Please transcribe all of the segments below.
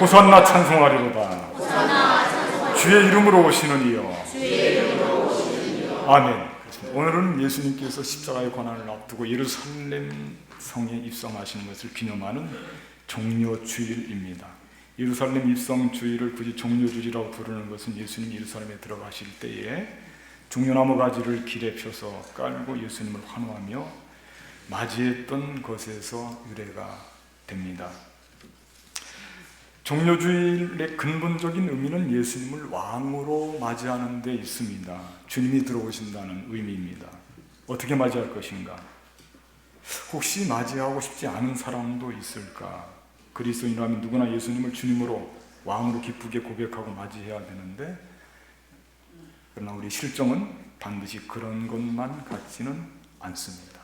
호산나 찬송하리로다. 주의 이름으로 오시는 이여. 아멘. 오늘은 예수님께서 십자가의 고난을 앞두고 예루살렘 성에 입성하신 것을 기념하는 종려 주일입니다. 예루살렘 입성 주일을 굳이 종려 주일이라고 부르는 것은 예수님이 예루살렘에 들어가실 때에 종려나무 가지를 길에 펴서 깔고 예수님을 환호하며 맞이했던 것에서 유래가 됩니다. 종료주일의 근본적인 의미는 예수님을 왕으로 맞이하는 데 있습니다. 주님이 들어오신다는 의미입니다. 어떻게 맞이할 것인가? 혹시 맞이하고 싶지 않은 사람도 있을까? 그리스도인이라면 누구나 예수님을 주님으로 왕으로 기쁘게 고백하고 맞이해야 되는데 그러나 우리 실정은 반드시 그런 것만 같지는 않습니다.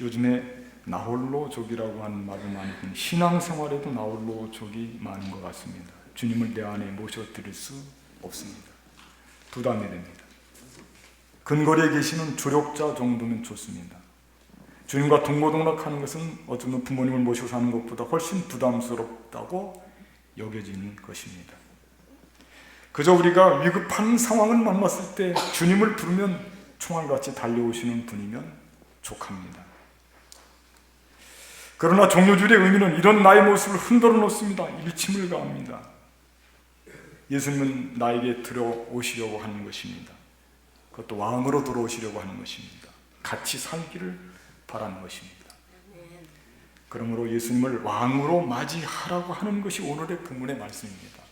요즘에 나홀로족이라고 하는 말을 많이 듣는 신앙생활에도 나홀로족이 많은 것 같습니다. 주님을 내 안에 모셔드릴 수 없습니다. 부담이 됩니다. 근거리에 계시는 조력자 정도면 좋습니다. 주님과 동고동락하는 것은 어쩌면 부모님을 모시고 사는 것보다 훨씬 부담스럽다고 여겨지는 것입니다. 그저 우리가 위급한 상황을 만났을 때 주님을 부르면 총알같이 달려오시는 분이면 족합니다. 그러나 종료줄의 의미는 이런 나의 모습을 흔들어 놓습니다. 일침을 가합니다. 예수님은 나에게 들어오시려고 하는 것입니다. 그것도 왕으로 들어오시려고 하는 것입니다. 같이 살기를 바라는 것입니다. 그러므로 예수님을 왕으로 맞이하라고 하는 것이 오늘의 본문의 말씀입니다.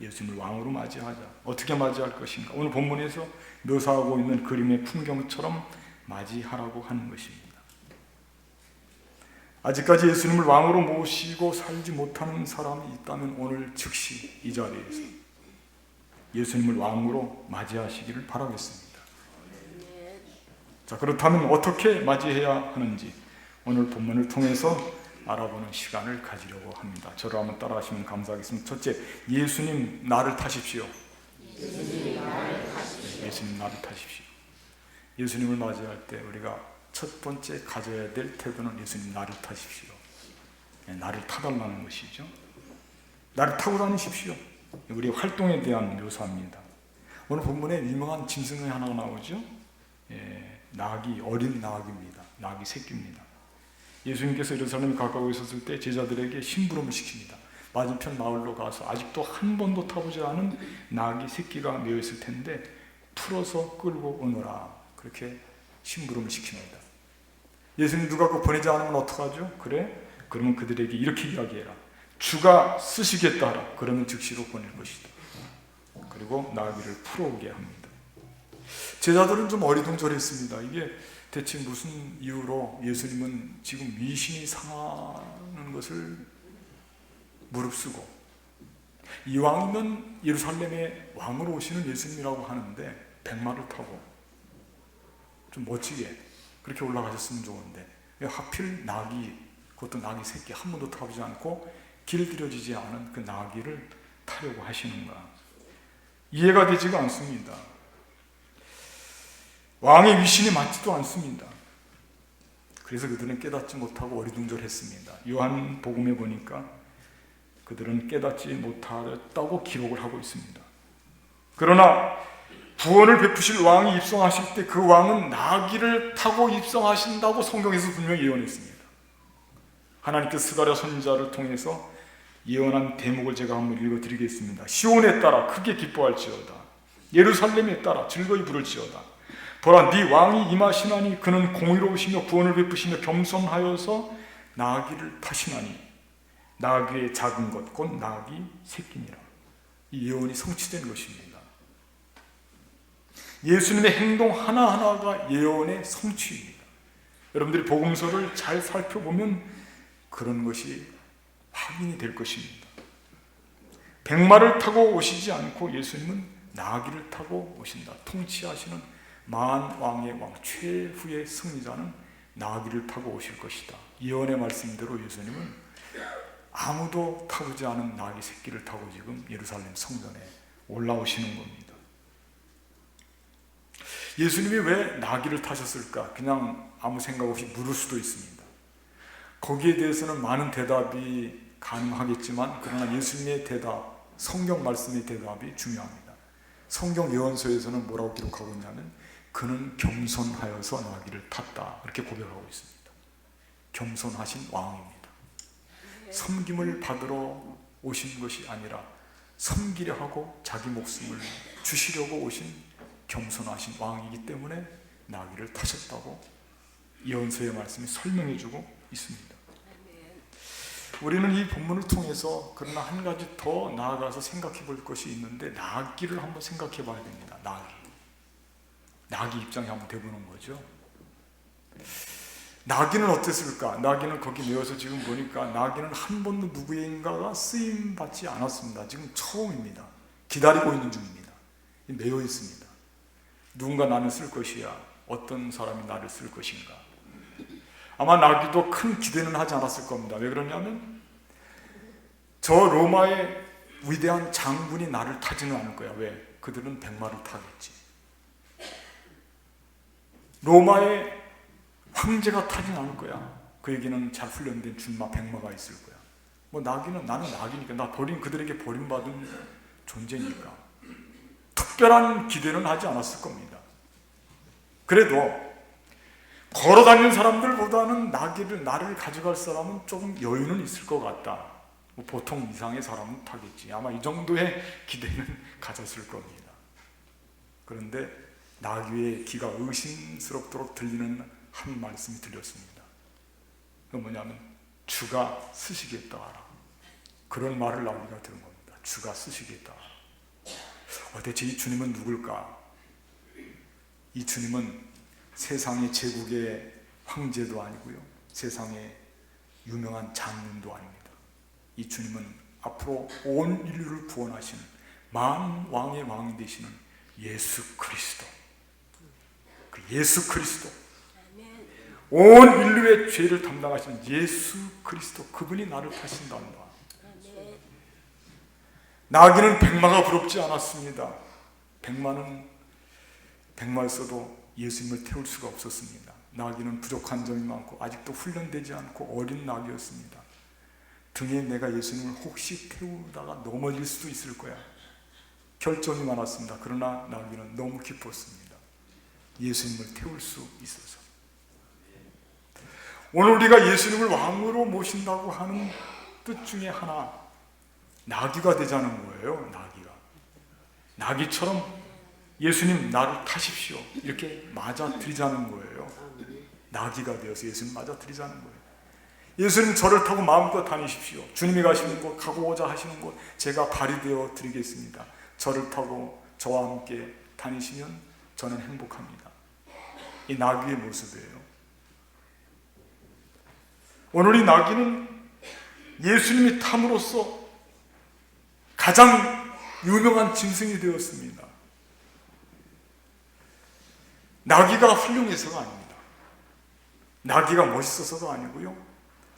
예수님을 왕으로 맞이하자. 어떻게 맞이할 것인가? 오늘 본문에서 묘사하고 있는 그림의 풍경처럼 맞이하라고 하는 것입니다. 아직까지 예수님을 왕으로 모시고 살지 못하는 사람이 있다면 오늘 즉시 이 자리에서 예수님을 왕으로 맞이하시기를 바라겠습니다. 자, 그렇다면 어떻게 맞이해야 하는지 오늘 본문을 통해서 알아보는 시간을 가지려고 합니다. 저를 한번 따라하시면 감사하겠습니다. 첫째, 예수님 나를 타십시오. 예수님 나를 타십시오. 예수님을 맞이할 때 우리가 첫 번째 가져야 될 태도는 예수님 나를 타십시오. 네, 나를 타달라는 것이죠. 나를 타고 다니십시오. 우리 활동에 대한 묘사입니다. 오늘 본문에 유명한 짐승이 하나 나오죠. 예, 낙이 어린 낙입니다. 낙이 새끼입니다. 예수님께서 예루살렘에 가까워 있었을 때 제자들에게 심부름을 시킵니다. 맞은편 마을로 가서 아직도 한 번도 타보지 않은 낙이 새끼가 메어 있을 텐데 풀어서 끌고 오너라 그렇게 심부름을 시킵니다. 예수님 누가 그 보내지 않으면 어떡하죠? 그래? 그러면 그들에게 이렇게 이야기해라. 주가 쓰시겠다 하라. 그러면 즉시로 보낼 것이다. 그리고 나귀를 풀어오게 합니다. 제자들은 좀 어리둥절했습니다. 이게 대체 무슨 이유로 예수님은 지금 미신이 상하는 것을 무릅쓰고 이왕이면 예루살렘에 왕으로 오시는 예수님이라고 하는데 백마를 타고 좀 멋지게 그렇게 올라가셨으면 좋은데 왜 하필 나귀 그것도 나귀 새끼 한 번도 타보지 않고 길들여지지 않은 그 나귀를 타려고 하시는가 이해가 되지가 않습니다. 왕의 위신이 맞지도 않습니다. 그래서 그들은 깨닫지 못하고 어리둥절했습니다. 요한 복음에 보니까 그들은 깨닫지 못하였다고 기록을 하고 있습니다. 그러나 구원을 베푸실 왕이 입성하실 때 그 왕은 나귀를 타고 입성하신다고 성경에서 분명히 예언했습니다. 하나님께서 스가랴 선지자를 통해서 예언한 대목을 제가 한번 읽어드리겠습니다. 시온에 따라 크게 기뻐할지어다. 예루살렘에 따라 즐거이 부를지어다. 보라 네 왕이 임하시나니 그는 공의로우시며 구원을 베푸시며 겸손하여서 나귀를 타시나니 나귀의 작은 것 곧 나귀 새끼니라. 이 예언이 성취된 것입니다. 예수님의 행동 하나하나가 예언의 성취입니다. 여러분들이 복음서를 잘 살펴보면 그런 것이 확인이 될 것입니다. 백마를 타고 오시지 않고 예수님은 나귀를 타고 오신다. 통치하시는 만 왕의 왕 최후의 승리자는 나귀를 타고 오실 것이다. 예언의 말씀대로 예수님은 아무도 타보지 않은 나귀 새끼를 타고 지금 예루살렘 성전에 올라오시는 겁니다. 예수님이 왜 나귀를 타셨을까? 그냥 아무 생각 없이 물을 수도 있습니다. 거기에 대해서는 많은 대답이 가능하겠지만 그러나 예수님의 대답, 성경 말씀의 대답이 중요합니다. 성경 예언서에서는 뭐라고 기록하고 있냐면 그는 겸손하여서 나귀를 탔다 이렇게 고백하고 있습니다. 겸손하신 왕입니다. 섬김을 받으러 오신 것이 아니라 섬기려 하고 자기 목숨을 주시려고 오신 겸손하신 왕이기 때문에 나귀를 타셨다고 예언서의 말씀이 설명해주고 있습니다. 우리는 이 본문을 통해서 그러나 한 가지 더 나아가서 생각해 볼 것이 있는데 나귀를 한번 생각해 봐야 됩니다. 나귀. 나귀 입장에 한번 대보는 거죠. 나귀는 어땠을까? 나귀는 거기 내어서 지금 보니까 나귀는 한 번도 누구인가가 쓰임 받지 않았습니다. 지금 처음입니다. 기다리고 있는 중입니다. 매여 있습니다. 누군가 나는 쓸 것이야. 어떤 사람이 나를 쓸 것인가? 아마 나귀도 큰 기대는 하지 않았을 겁니다. 왜 그러냐면 저 로마의 위대한 장군이 나를 타지는 않을 거야. 왜? 그들은 백마를 타겠지. 로마의 황제가 타진 않을 거야. 그에게는 잘 훈련된 준마 백마가 있을 거야. 뭐 나귀는 나는 나귀니까 나 버린 그들에게 버림받은 존재니까 특별한 기대는 하지 않았을 겁니다. 그래도 걸어 다니는 사람들보다는 나귀를 나를 가져갈 사람은 조금 여유는 있을 것 같다. 뭐 보통 이상의 사람은 타겠지. 아마 이 정도의 기대는 가졌을 겁니다. 그런데 나귀의 귀가 의심스럽도록 들리는 한 말씀이 들렸습니다. 그 뭐냐면 주가 쓰시겠다 하라. 그런 말을 나귀가 들은 겁니다. 주가 쓰시겠다 하라. 어, 대체 이 주님은 누굴까? 이 주님은 세상의 제국의 황제도 아니고요. 세상의 유명한 장군도 아닙니다. 이 주님은 앞으로 온 인류를 구원하시는 만 왕의 왕이 되시는 예수 그리스도. 그 예수 그리스도. 온 인류의 죄를 담당하시는 예수 그리스도 그분이 나를 타신단다. 나귀는 백마가 부럽지 않았습니다. 백마는 백마였어도 예수님을 태울 수가 없었습니다. 나귀는 부족한 점이 많고 아직도 훈련되지 않고 어린 나귀였습니다. 등에 내가 예수님을 혹시 태우다가 넘어질 수도 있을 거야. 결점이 많았습니다. 그러나 나귀는 너무 기뻤습니다. 예수님을 태울 수 있어서. 오늘 우리가 예수님을 왕으로 모신다고 하는 뜻 중에 하나, 나귀가 되자는 거예요. 나귀가. 나귀처럼 예수님 나를 타십시오. 이렇게 맞아 드리자는 거예요. 나귀가 되어서 예수님 맞아 드리자는 거예요. 예수님 저를 타고 마음껏 다니십시오. 주님이 가시는 곳, 가고자 하시는 곳, 제가 발이 되어 드리겠습니다. 저를 타고 저와 함께 다니시면 저는 행복합니다. 이 나귀의 모습이에요. 오늘 이 나귀는 예수님이 탐으로써 가장 유명한 짐승이 되었습니다. 나귀가 훌륭해서가 아닙니다. 나귀가 멋있어서도 아니고요.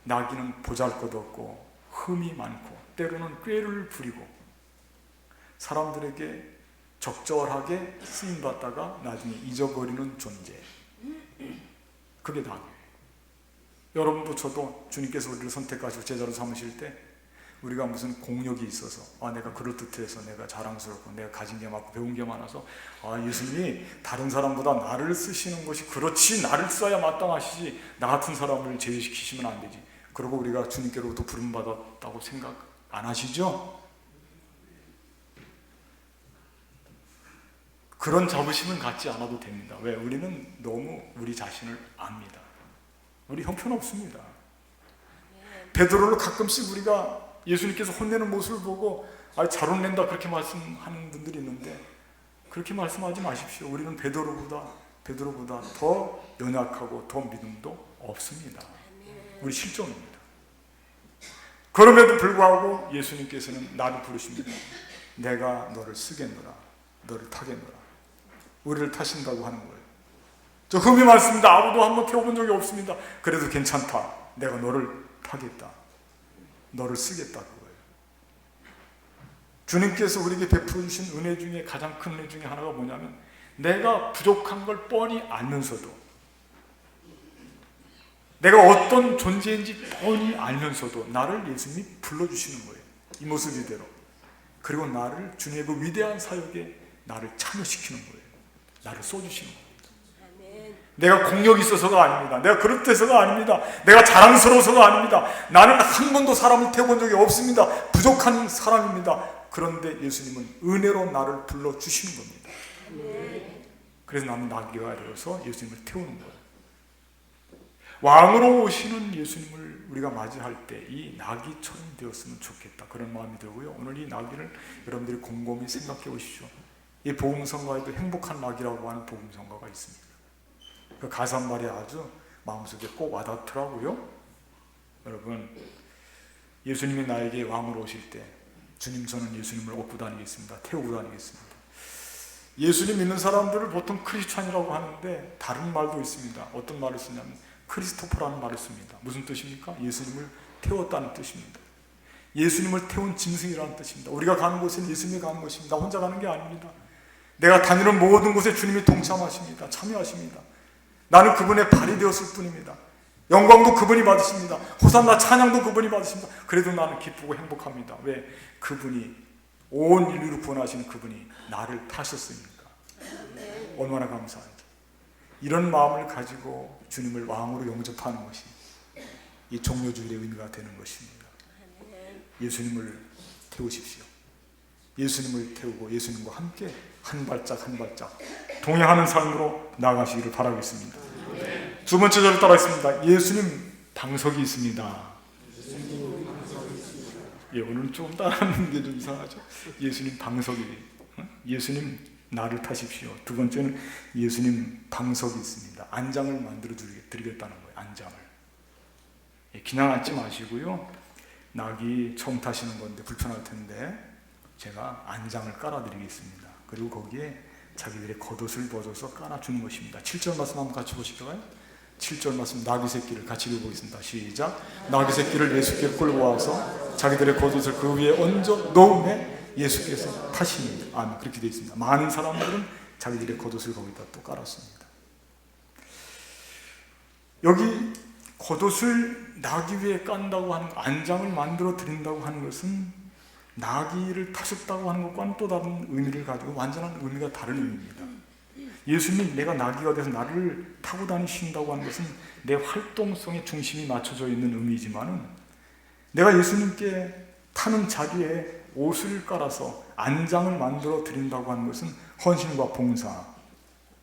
나귀는 보잘 것 없고 흠이 많고 때로는 꾀를 부리고 사람들에게 적절하게 쓰임 받다가 나중에 잊어버리는 존재. 그게 나귀예요. 여러분도 저도 주님께서 우리를 선택하시고 제자로 삼으실 때 우리가 무슨 공력이 있어서 아 내가 그럴듯해서 내가 자랑스럽고 내가 가진 게 많고 배운 게 많아서 아 예수님이 다른 사람보다 나를 쓰시는 것이 그렇지 나를 써야 마땅하시지 나 같은 사람을 제외시키시면 안 되지. 그리고 우리가 주님께로부터 부름받았다고 생각 안 하시죠? 그런 자부심은 갖지 않아도 됩니다. 왜? 우리는 너무 우리 자신을 압니다. 우리 형편없습니다. 베드로를 가끔씩 우리가 예수님께서 혼내는 모습을 보고 아, 잘 혼낸다 그렇게 말씀하는 분들이 있는데 그렇게 말씀하지 마십시오. 우리는 베드로보다 베드로보다 더 연약하고 더 믿음도 없습니다. 우리 실종입니다. 그럼에도 불구하고 예수님께서는 나를 부르십니다. 내가 너를 쓰겠노라. 너를 타겠노라. 우리를 타신다고 하는 거예요. 저 흠이 많습니다. 아무도 한번 태워본 적이 없습니다. 그래도 괜찮다. 내가 너를 타겠다. 너를 쓰겠다 그거예요. 주님께서 우리에게 베풀어 주신 은혜 중에 가장 큰 은혜 중에 하나가 뭐냐면 내가 부족한 걸 뻔히 알면서도 내가 어떤 존재인지 뻔히 알면서도 나를 예수님이 불러주시는 거예요. 이 모습 이대로. 그리고 나를 주님의 그 위대한 사역에 나를 참여시키는 거예요. 나를 쏘주시는 거예요. 내가 공력이 있어서가 아닙니다. 내가 그릇돼서가 아닙니다. 내가 자랑스러워서가 아닙니다. 나는 한 번도 사람을 태워본 적이 없습니다. 부족한 사람입니다. 그런데 예수님은 은혜로 나를 불러 주시는 겁니다. 그래서 나는 나귀가 되어서 예수님을 태우는 거예요. 왕으로 오시는 예수님을 우리가 맞이할 때 이 나귀처럼 되었으면 좋겠다. 그런 마음이 들고요. 오늘 이 나귀를 여러분들이 곰곰이 생각해 보십시오. 이 복음성가에도 행복한 나귀라고 하는 복음성가가 있습니다. 그 가사 한 말이 아주 마음속에 꼭 와닿더라고요. 여러분, 예수님이 나에게 왕으로 오실 때 주님 저는 예수님을 업고 다니겠습니다. 태우고 다니겠습니다. 예수님 믿는 사람들을 보통 크리스찬이라고 하는데 다른 말도 있습니다. 어떤 말을 쓰냐면 크리스토퍼라는 말을 씁니다. 무슨 뜻입니까? 예수님을 태웠다는 뜻입니다. 예수님을 태운 짐승이라는 뜻입니다. 우리가 가는 곳은 예수님이 가는 곳입니다. 혼자 가는 게 아닙니다. 내가 다니는 모든 곳에 주님이 동참하십니다. 참여하십니다. 나는 그분의 발이 되었을 뿐입니다. 영광도 그분이 받으십니다. 호산나 찬양도 그분이 받으십니다. 그래도 나는 기쁘고 행복합니다. 왜? 그분이 온 인류를 구원하시는 그분이 나를 타셨으니까. 얼마나 감사한지. 이런 마음을 가지고 주님을 왕으로 영접하는 것이 이 종료주일의 의미가 되는 것입니다. 예수님을 태우십시오. 예수님을 태우고 예수님과 함께 한 발짝 한 발짝 동행하는 삶으로 나아가시기를 바라겠습니다. 두 번째 절을 따라했습니다. 예수님 방석이 있습니다. 예, 오늘 좀 따라하는 게 좀 이상하죠. 예수님 방석이 어? 예수님 나를 타십시오. 두 번째는 예수님 방석이 있습니다. 안장을 만들어 드리겠다는 거예요. 안장을. 예, 그냥 앉지 마시고요. 낙이 처음 타시는 건데 불편할 텐데 제가 안장을 깔아드리겠습니다. 그리고 거기에 자기들의 겉옷을 벗어서 깔아주는 것입니다. 7절 말씀 한번 같이 보실까요? 7절 말씀 나귀 새끼를 같이 읽어보겠습니다. 시작. 나귀 새끼를 예수께 끌고 와서 자기들의 겉옷을 그 위에 얹어 놓음에 예수께서 타십니다. 아멘. 그렇게 되어 있습니다. 많은 사람들은 자기들의 겉옷을 거기다 또 깔았습니다. 여기 겉옷을 나귀 위에 깐다고 하는 안장을 만들어 드린다고 하는 것은 나귀를 타셨다고 하는 것과는 또 다른 의미를 가지고 완전한 의미가 다른 의미입니다. 예수님 내가 나귀가 돼서 나를 타고 다니신다고 하는 것은 내 활동성의 중심이 맞춰져 있는 의미지만은 내가 예수님께 타는 자리에 옷을 깔아서 안장을 만들어 드린다고 하는 것은 헌신과 봉사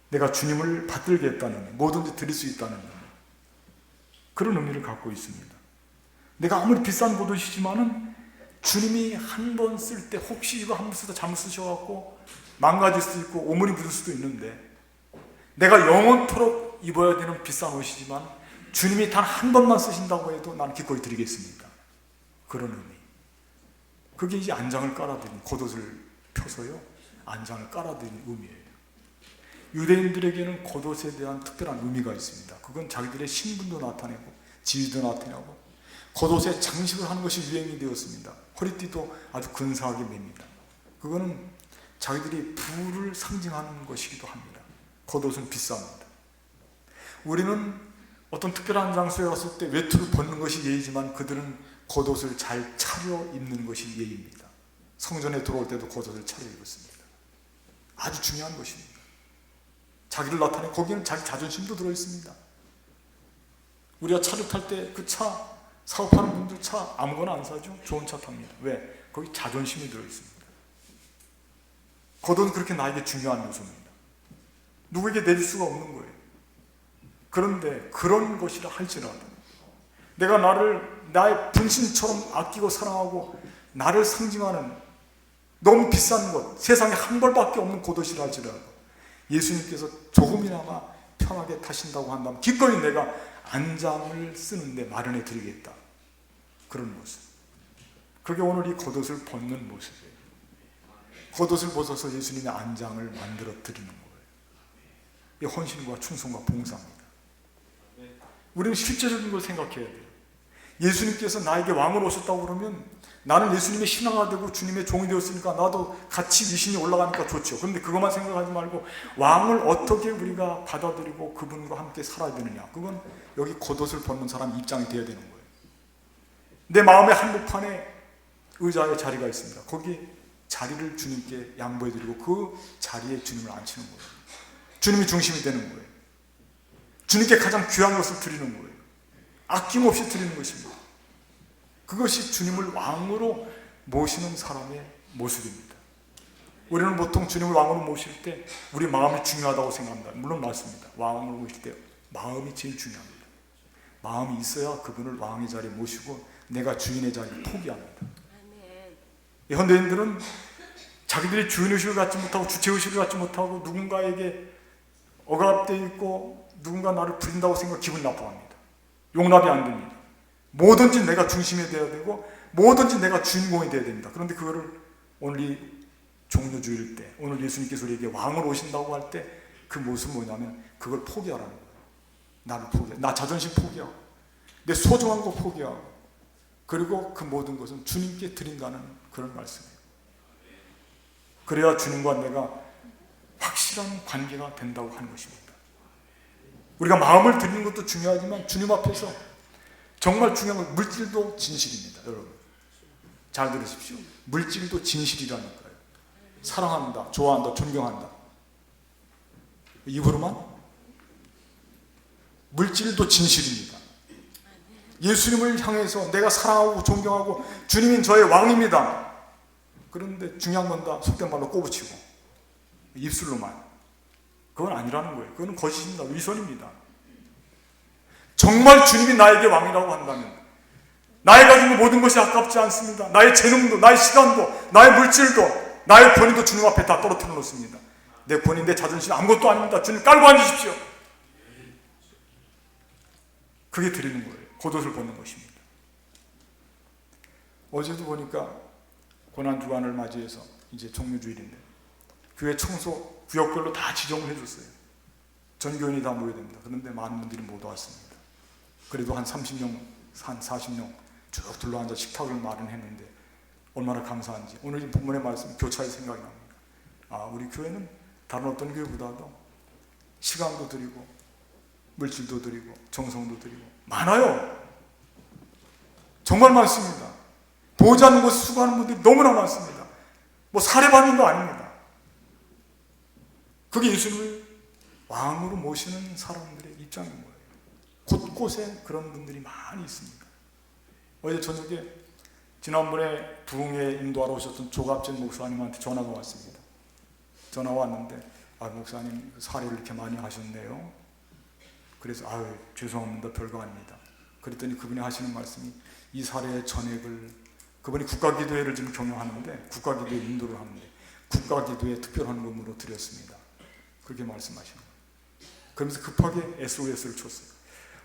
내가 주님을 받들겠다는 뭐든지 드릴 수 있다는 그런 의미를 갖고 있습니다. 내가 아무리 비싼 겉옷이지만은 주님이 한 번 쓸 때 혹시 이거 한 번 쓰다 잘못 쓰셔갖고 망가질 수도 있고 오물이 묻을 수도 있는데 내가 영원토록 입어야 되는 비싼 옷이지만 주님이 단 한 번만 쓰신다고 해도 나는 기꺼이 드리겠습니다. 그런 의미. 그게 이제 안장을 깔아드린 겉옷을 펴서요. 안장을 깔아드린 의미예요. 유대인들에게는 겉옷에 대한 특별한 의미가 있습니다. 그건 자기들의 신분도 나타내고 지위도 나타내고 겉옷에 장식을 하는 것이 유행이 되었습니다. 허리띠도 아주 근사하게 맵니다. 그거는 자기들이 부를 상징하는 것이기도 합니다. 겉옷은 비쌉니다. 우리는 어떤 특별한 장소에 갔을 때 외투를 벗는 것이 예의지만 그들은 겉옷을 잘 차려 입는 것이 예의입니다. 성전에 들어올 때도 겉옷을 차려 입었습니다. 아주 중요한 것입니다. 자기를 나타내 거기는 자기 자존심도 들어 있습니다. 우리가 차를 탈 때 그 차 사업하는 분들 차 아무거나 안 사죠. 좋은 차 탑니다. 왜? 거기 자존심이 들어 있습니다. 겉옷은 그렇게 나에게 중요한 요소입니다. 누구에게 내릴 수가 없는 거예요. 그런데 그런 것이라 할지라도 내가 나를 나의 분신처럼 아끼고 사랑하고 나를 상징하는 너무 비싼 것, 세상에 한 벌밖에 없는 겉옷이라 할지라도 예수님께서 조금이나마 편하게 타신다고 한다면 기꺼이 내가 안장을 쓰는데 마련해 드리겠다. 그런 모습. 그게 오늘 이 겉옷을 벗는 모습이에요. 겉옷을 벗어서 예수님의 안장을 만들어 드리는 거예요. 이 헌신과 충성과 봉사입니다. 우리는 실제적인 걸 생각해야 돼요. 예수님께서 나에게 왕으로 오셨다고 그러면 나는 예수님의 신하가 되고 주님의 종이 되었으니까 나도 같이 위신이 올라가니까 좋죠. 그런데 그것만 생각하지 말고 왕을 어떻게 우리가 받아들이고 그분과 함께 살아야 되느냐. 그건 여기 겉옷을 벗는 사람 입장이 돼야 되는 거예요. 내 마음의 한복판에 의자의 자리가 있습니다. 거기 자리를 주님께 양보해드리고 그 자리에 주님을 앉히는 거예요. 주님이 중심이 되는 거예요. 주님께 가장 귀한 것을 드리는 거예요. 아낌없이 드리는 것입니다. 그것이 주님을 왕으로 모시는 사람의 모습입니다. 우리는 보통 주님을 왕으로 모실 때 우리 마음이 중요하다고 생각합니다. 물론 맞습니다. 왕으로 모실 때 마음이 제일 중요합니다. 마음이 있어야 그분을 왕의 자리에 모시고 내가 주인의 자리를 포기합니다. 이 현대인들은 자기들이 주인의식을 갖지 못하고 주체의식을 갖지 못하고 누군가에게 억압되어 있고 누군가 나를 부린다고 생각 기분 나빠합니다. 용납이 안 됩니다. 뭐든지 내가 중심이 되어야 되고 뭐든지 내가 주인공이 되어야 됩니다. 그런데 그거를 오늘 이 종료주일 때 오늘 예수님께서 우리에게 왕으로 오신다고 할 때 그 모습은 뭐냐면 그걸 포기하라는 거예요. 나를 포기해. 나 자존심 포기하고 내 소중한 거 포기하고 그리고 그 모든 것은 주님께 드린다는 그런 말씀이에요. 그래야 주님과 내가 확실한 관계가 된다고 하는 것입니다. 우리가 마음을 드리는 것도 중요하지만 주님 앞에서 정말 중요한 건 물질도 진실입니다, 여러분. 잘 들으십시오. 물질도 진실이라니까요. 사랑한다, 좋아한다, 존경한다. 입으로만? 물질도 진실입니다. 예수님을 향해서 내가 사랑하고 존경하고 주님인 저의 왕입니다. 그런데 중요한 건 다 속된 말로 꼬부치고 입술로만. 그건 아니라는 거예요. 그건 거짓입니다. 위선입니다. 정말 주님이 나에게 왕이라고 한다면 나의 가진 모든 것이 아깝지 않습니다. 나의 재능도, 나의 시간도, 나의 물질도, 나의 권위도 주님 앞에 다 떨어뜨려 놓습니다. 내 권위, 내 자존심 아무것도 아닙니다. 주님 깔고 앉으십시오. 그게 드리는 거예요. 겉옷을 벗는 것입니다. 어제도 보니까 고난 주간을 맞이해서 이제 종료주일인데 교회 청소 구역별로 다 지정을 해줬어요. 전 교인이 다 모여야 됩니다. 그런데 많은 분들이 못 왔습니다. 그래도 한 30명, 한 40명 쭉 둘러앉아 식탁을 마련했는데 얼마나 감사한지 오늘 이 본문의 말씀 교차의 생각이 납니다. 아 우리 교회는 다른 어떤 교회보다도 시간도 드리고 물질도 드리고 정성도 드리고 많아요. 정말 많습니다. 보지 않는 것을 수고하는 분들이 너무나 많습니다. 뭐 사례받는 거 아닙니다. 그게 예수님을 왕으로 모시는 사람들의 입장인 거예요. 곳곳에 그런 분들이 많이 있습니다. 어제 저녁에 지난번에 부흥회 인도하러 오셨던 조갑진 목사님한테 전화가 왔습니다. 전화가 왔는데 아 목사님 사례를 이렇게 많이 하셨네요. 그래서 아유 죄송합니다 별거 아닙니다. 그랬더니 그분이 하시는 말씀이 이 사례의 전액을 그분이 국가기도회를 지금 경영하는데 국가기도회 인도를 하는데 국가기도회 특별한 의무로 드렸습니다. 그렇게 말씀하시는 거예요. 그러면서 급하게 SOS를 쳤어요.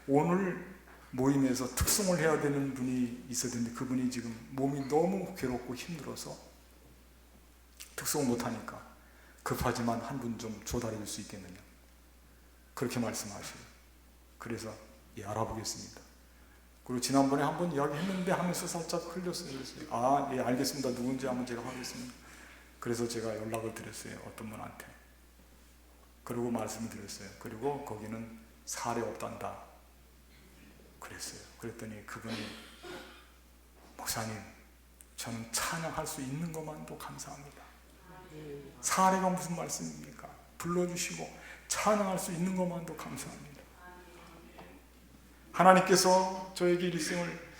오늘 모임에서 특송을 해야 되는 분이 있어야 되는데 그분이 지금 몸이 너무 괴롭고 힘들어서 특송을 못하니까 급하지만 한 분 좀 조달해 줄 수 있겠느냐. 그렇게 말씀하셔요. 그래서 예, 알아보겠습니다. 그리고 지난번에 한 번 이야기했는데 하면서 살짝 흘렸어요. 아, 예, 알겠습니다. 누군지 한번 제가 하겠습니다. 그래서 제가 연락을 드렸어요. 어떤 분한테. 그리고 말씀을 드렸어요. 그리고 거기는 사례 없단다. 그랬어요. 그랬더니 그분이 목사님, 저는 찬양할 수 있는 것만도 감사합니다. 사례가 무슨 말씀입니까? 불러주시고 찬양할 수 있는 것만도 감사합니다. 하나님께서 저에게 일생을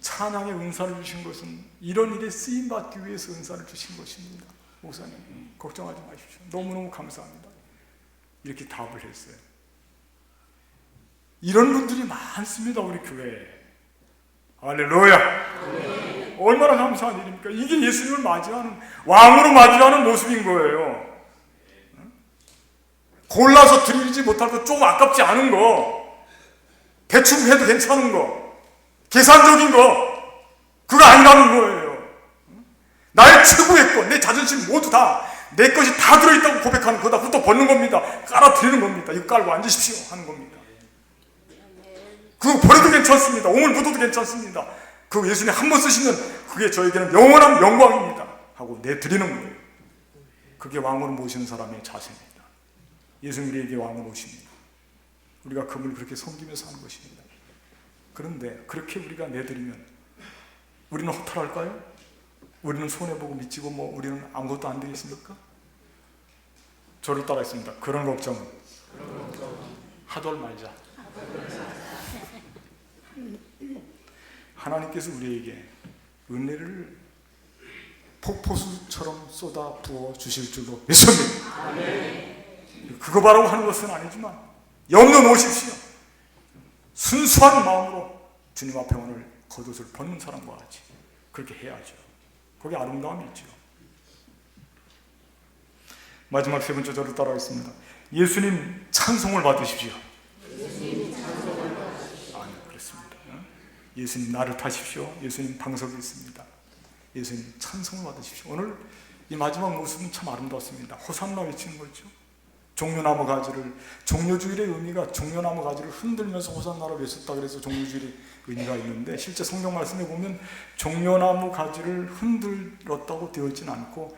찬양의 은사를 주신 것은 이런 일에 쓰임 받기 위해서 은사를 주신 것입니다. 목사님 걱정하지 마십시오. 너무너무 감사합니다. 이렇게 답을 했어요. 이런 분들이 많습니다 우리 교회에. 할렐루야. 얼마나 감사한 일입니까? 이게 예수님을 맞이하는 왕으로 맞이하는 모습인 거예요. 골라서 드리지 못할 거 조금 아깝지 않은 거, 대충 해도 괜찮은 거, 계산적인 거, 그거 아니라는 거예요. 나의 최고의 것, 내 자존심 모두 다, 내 것이 다 들어있다고 고백하는 거다. 그것도 벗는 겁니다. 깔아드리는 겁니다. 이거 깔고 앉으십시오. 하는 겁니다. 그거 버려도 괜찮습니다. 오물 묻어도 괜찮습니다. 그 예수님 한 번 쓰시면 그게 저에게는 영원한 영광입니다. 하고 내드리는 거예요. 그게 왕으로 모시는 사람의 자세입니다. 예수님 우리에게 왕으로 오십니다. 우리가 그분을 그렇게 섬기면서 하는 것입니다. 그런데 그렇게 우리가 내드리면 우리는 허탈할까요? 우리는 손해보고 미치고 뭐 우리는 아무것도 안 되겠습니까? 저를 따라했습니다. 그런 걱정은 하돌 말자. 하나님께서 우리에게 은혜를 폭포수처럼 쏟아 부어 주실 줄로 믿습니다. 그거 바라고 하는 것은 아니지만 염려 놓으십시오. 순수한 마음으로 주님 앞에 오늘 겉옷을 벗는 사람과 같이 그렇게 해야죠. 거기 아름다움이 있죠. 마지막 세 번째 저를 따라하겠습니다. 예수님 찬송을 받으십시오. 아니 그렇습니다. 예수님 나를 타십시오. 예수님 방석이 있습니다. 예수님 찬송을 받으십시오. 오늘 이 마지막 모습은 참 아름답습니다. 호산나 외치는 거죠. 종려나무 가지를 종려주일의 의미가 종려나무 가지를 흔들면서 호산나를 외쳤다 그래서 종려주일의 의미가 있는데 실제 성경 말씀에 보면 종려나무 가지를 흔들었다고 되어 있지는 않고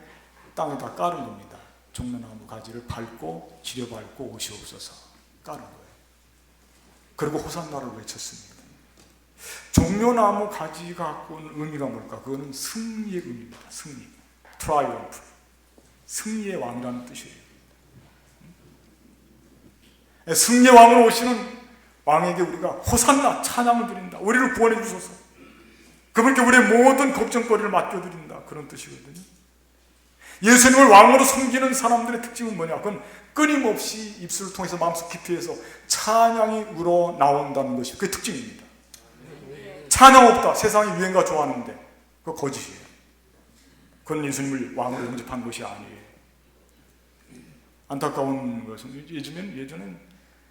땅에다 깔을 냅니다. 종려나무 가지를 밟고 지려 밟고 오시옵소서 깔은 거예요. 그리고 호산나를 외쳤습니다. 종려나무 가지가 갖고 온 의미가 뭘까? 그거는 승리의 의미입니다. 승리. 트라이엄프. 승리의 왕이라는 뜻이에요. 승리의 왕으로 오시는 왕에게 우리가 호산나 찬양을 드린다. 우리를 구원해 주소서. 그분께 우리의 모든 걱정거리를 맡겨드린다. 그런 뜻이거든요. 예수님을 왕으로 섬기는 사람들의 특징은 뭐냐? 그건 끊임없이 입술을 통해서 마음속 깊이에서 찬양이 우러 나온다는 것이 그 특징입니다. 찬양 없다. 세상이 유행가 좋아하는데 그거 거짓이에요. 그건 예수님을 왕으로 영접한 것이 아니에요. 안타까운 것은 요즘엔 예전엔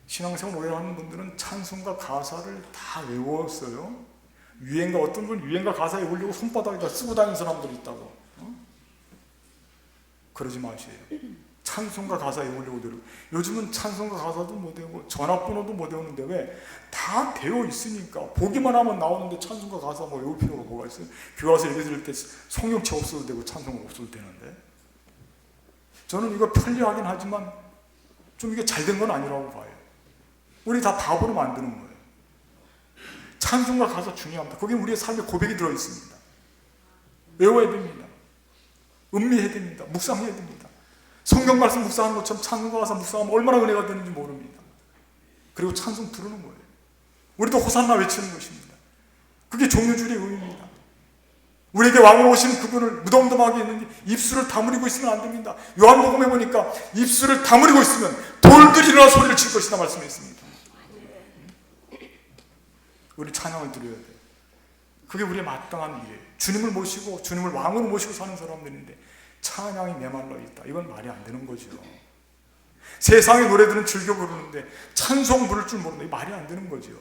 신앙생활 오래 하는 분들은 찬송가 가사를 다 외웠어요. 유행가 어떤 분 유행가 가사 외우려고 손바닥에다 쓰고 다니는 사람들이 있다고. 어? 그러지 마세요. 찬송가 가사 외우려고 들고 요즘은 찬송가 가사도 못 외우고 전화번호도 못 외우는데 왜? 다 되어 있으니까 보기만 하면 나오는데 찬송가 가사 뭐 외울 필요가 뭐가 있어요? 교회 와서 예배 드릴 때 성령체 없어도 되고 찬송가 없어도 되는데 저는 이거 편리하긴 하지만 좀 이게 잘 된 건 아니라고 봐요. 우리 다 바보로 만드는 거예요. 찬송과 가사 중요합니다. 거기 우리의 삶의 고백이 들어 있습니다. 외워야 됩니다. 음미해야 됩니다. 묵상해야 됩니다. 성경 말씀 묵상하는 것처럼 찬송과 가사 묵상하면 얼마나 은혜가 되는지 모릅니다. 그리고 찬송 부르는 거예요. 우리도 호산나 외치는 것입니다. 그게 종류줄의 의미입니다. 우리에게 왕으로 오시는 그분을 무덤덤하게 있는지 입술을 다물고 있으면 안 됩니다. 요한복음에 보니까 입술을 다물고 있으면 돌들이 일어나 소리를 칠 것이다 말씀했습니다. 우리 찬양을 드려야 돼요. 그게 우리의 마땅한 일이에요. 주님을 모시고 주님을 왕으로 모시고 사는 사람들인데 찬양이 메말라 있다. 이건 말이 안 되는 거죠. 세상의 노래들은 즐겨 부르는데 찬송 부를 줄 모르는데 말이 안 되는 거죠.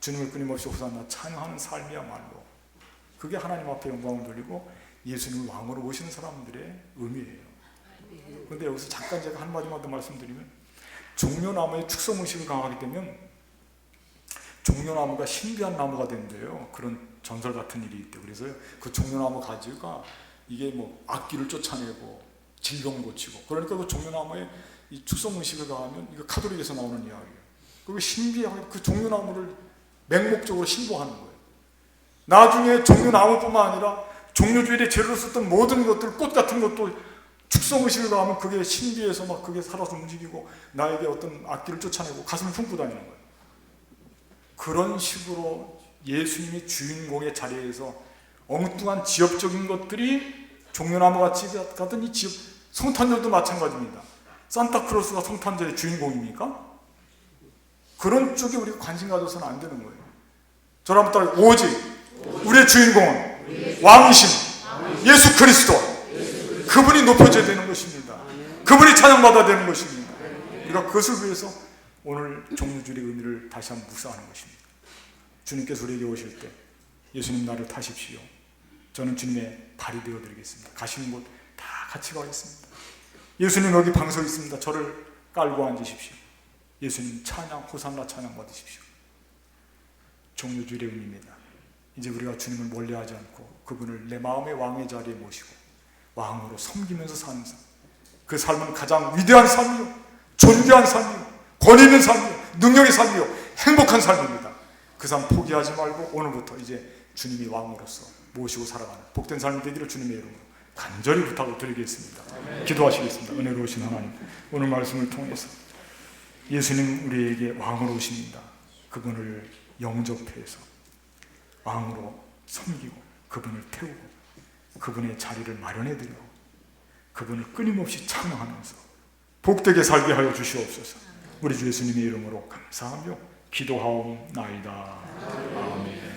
주님을 끊임없이 호산나 찬양하는 삶이야말로 그게 하나님 앞에 영광을 돌리고 예수님을 왕으로 모시는 사람들의 의미예요. 그런데 여기서 잠깐 제가 한마디만 더 말씀드리면 종려나무의 축성 의식을 강하게 되면 종려나무가 신비한 나무가 된대요. 그런 전설 같은 일이 있대. 그래서 그 종려나무 가지가 이게 뭐 악기를 쫓아내고 질병 고치고 그러니까 그 종려나무에 이 축성 의식을 가하면 이거 카톨릭에서 나오는 이야기예요. 그 신비하게 그 종려나무를 맹목적으로 신고하는 거예요. 나중에 종려나무뿐만 아니라 종려주일에 재료로 썼던 모든 것들, 꽃 같은 것도 축성의식을 가하면 그게 신비해서 막 그게 살아서 움직이고 나에게 어떤 악기를 쫓아내고 가슴을 품고 다니는 거예요. 그런 식으로 예수님이 주인공의 자리에서 엉뚱한 지엽적인 것들이 종려나무 같이 같은 이 지엽, 성탄절도 마찬가지입니다. 산타크로스가 성탄절의 주인공입니까? 그런 쪽에 우리가 관심 가져서는 안 되는 거예요. 저랑 따라 오직 우리의 주인공은 왕이신 예수 그리스도 그분이 높여져야 되는 것입니다. 그분이 찬양받아야 되는 것입니다. 우리가 그것을 위해서 오늘 종류줄의 의미를 다시 한번 묵상하는 것입니다. 주님께서 우리에게 오실 때 예수님 나를 타십시오. 저는 주님의 발이 되어 드리겠습니다. 가시는 곳 다 같이 가겠습니다. 예수님 여기 방석 있습니다. 저를 깔고 앉으십시오. 예수님 찬양 호산나 찬양 받으십시오. 종료주일의 의미입니다. 이제 우리가 주님을 멀리하지 않고 그분을 내 마음의 왕의 자리에 모시고 왕으로 섬기면서 사는 삶. 그 삶은 가장 위대한 삶이요, 존귀한 삶이요, 권위 있는 삶이요, 능력의 삶이요, 행복한 삶입니다. 그 삶 포기하지 말고 오늘부터 이제 주님이 왕으로서 모시고 살아가는 복된 삶이 되기를 주님의 이름으로 간절히 부탁을 드리겠습니다. 기도하시겠습니다. 은혜로우신 하나님, 오늘 말씀을 통해서 예수님 우리에게 왕으로 오십니다. 그분을 영접해서 왕으로 섬기고 그분을 태우고 그분의 자리를 마련해 드리고 그분을 끊임없이 찬양하면서 복되게 살게 하여 주시옵소서. 우리 주 예수님의 이름으로 감사하며 기도하옵나이다. 아멘.